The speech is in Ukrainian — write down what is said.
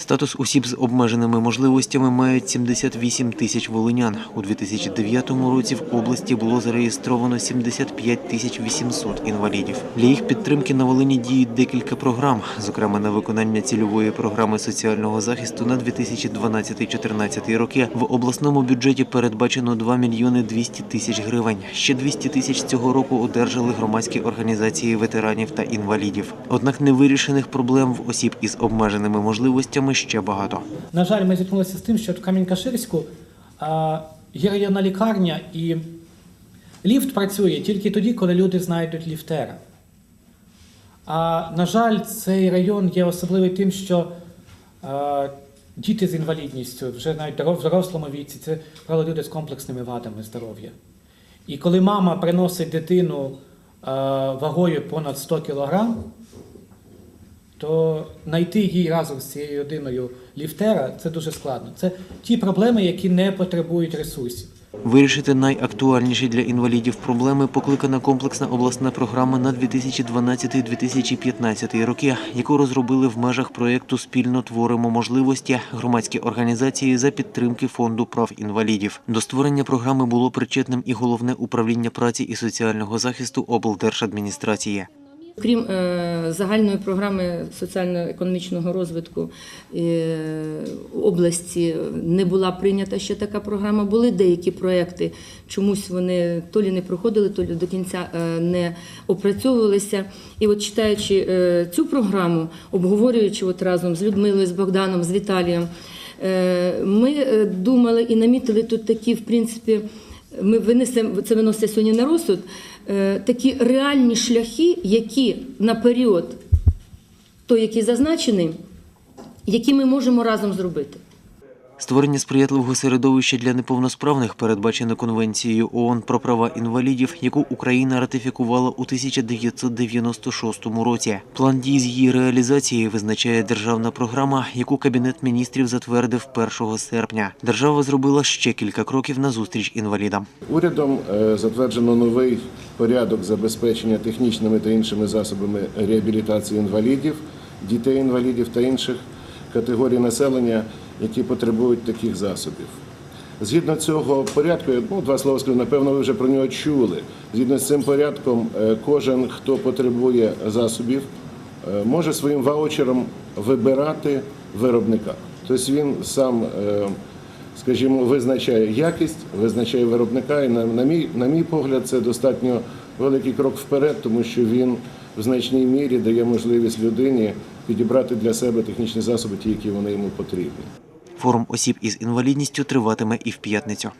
Статус осіб з обмеженими можливостями мають 78 тисяч волинян. У 2009 році в області було зареєстровано 75 тисяч 800 інвалідів. Для їх підтримки на Волині діють декілька програм, зокрема на виконання цільової програми соціального захисту на 2012-2014 роки. В обласному бюджеті передбачено 2 мільйони 200 тисяч гривень. Ще 200 тисяч цього року одержали громадські організації ветеранів та інвалідів. Однак невирішених проблем в осіб із обмеженими можливостями ще багато. На жаль, ми зіткнулися з тим, що в Камінь-Каширську є районна лікарня, і ліфт працює тільки тоді, коли люди знайдуть ліфтера. А на жаль, цей район є особливий тим, що діти з інвалідністю, вже навіть в дорослому віці, це правило люди з комплексними вадами здоров'я. І коли мама приносить дитину вагою понад 100 кілограм, то знайти їй разом з цією людиною ліфтера це дуже складно. Це ті проблеми, які не потребують ресурсів. Вирішити найактуальніші для інвалідів проблеми покликана комплексна обласна програма на 2012-2015 роки, яку розробили в межах проєкту Спільно творимо можливості громадські організації за підтримки фонду прав інвалідів. До створення програми було причетним і головне управління праці і соціального захисту облдержадміністрації. Крім е, загальної програми соціально-економічного розвитку е, області не була прийнята ще така програма. Були деякі проекти, чомусь вони то лі не проходили, то лі до кінця е, не опрацьовувалися. І от читаючи цю програму, обговорюючи от разом з Людмилою, з Богданом, з Віталієм, ми думали і намітили тут такі, в принципі, ми винесемо це виноситься сьогодні на розсуд. е, Такі реальні шляхи, які на період, той, який зазначений, які ми можемо разом зробити. Створення сприятливого середовища для неповносправних передбачено Конвенцією ООН про права інвалідів, яку Україна ратифікувала у 1996 році. План дій з її реалізації визначає державна програма, яку Кабінет міністрів затвердив 1 серпня. Держава зробила ще кілька кроків на зустріч інвалідам. Урядом е, затверджено новий порядок забезпечення технічними та іншими засобами реабілітації інвалідів, дітей-інвалідів та інших категорій населення, які потребують таких засобів. Згідно цього порядку, ну, два слова скажу, напевно, ви вже про нього чули. Згідно з цим порядком, е, кожен, хто потребує засобів, е, може своїм ваучером вибирати виробника. Тобто він сам е, скажімо, визначає якість, визначає виробника. І на, на, мій, на мій погляд, це достатньо великий крок вперед, тому що він в значній мірі дає можливість людині підібрати для себе технічні засоби, ті, які вони йому потрібні. Форум осіб із інвалідністю триватиме і в п'ятницю.